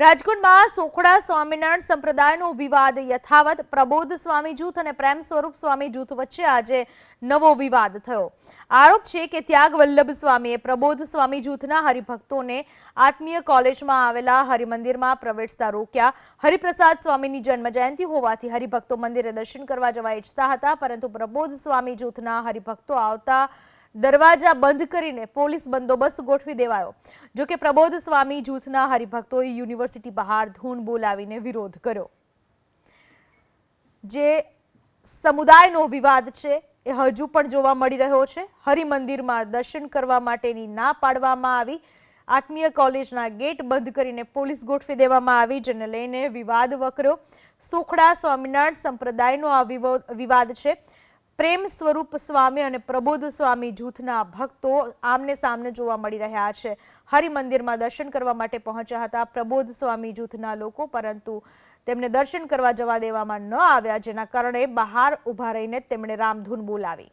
રાજકોટમાં સોખડા સ્વામિનારાયણ સંપ્રદાયનો વિવાદ યથાવત પ્રબોધ સ્વામી જૂથ અને પ્રેમ સ્વરૂપ સ્વામી જૂથ વચ્ચે આજે નવો વિવાદ થયો. આરોપ છે કે ત્યાગ વલ્લભ સ્વામીએ પ્રબોધ સ્વામી જૂથના હરિભક્તોને આત્મીય કોલેજમાં આવેલા હરિમંદિરમાં પ્રવેશતા રોક્યા. હરિપ્રસાદ સ્વામીની જન્મજયંતિ હોવાથી હરિભક્તો મંદિરે દર્શન કરવા જવા ઈચ્છતા હતા, પરંતુ પ્રબોધ સ્વામી જૂથના હરિભક્તો આવતા દરવાજા બંધ કરીને પોલીસ બંદોબસ્ત ગોઠવી દેવાયો. જોકે પ્રબોધ સ્વામી જૂથના હરિભક્તોએ યુનિવર્સિટી બહાર ધૂન બોલાવીને વિરોધ કર્યો. જે સમુદાયનો વિવાદ છે, એ હજુ પણ જોવા મળી રહ્યો છે. હરિમંદિરમાં દર્શન કરવા માટેની ના પાડવામાં આવી. આત્મીય કોલેજના ગેટ બંધ કરીને પોલીસ ગોઠવી દેવામાં આવી, જેને લઈને વિવાદ વકર્યો. સોખડા સ્વામિનારાયણ સંપ્રદાયનો આ વિવાદ છે. પ્રેમ સ્વરૂપ સ્વામી અને પ્રબોધ સ્વામી જૂથના ભક્તો આમને સામને જોવા મળી રહ્યા છે. હરિમંદિરમાં દર્શન કરવા માટે પહોંચ્યા હતા પ્રબોધ સ્વામી જૂથના લોકો, પરંતુ તેમને દર્શન કરવા જવા દેવામાં ન આવ્યા, જેના કારણે બહાર ઊભા રહીને તેમણે રામધૂન બોલાવી.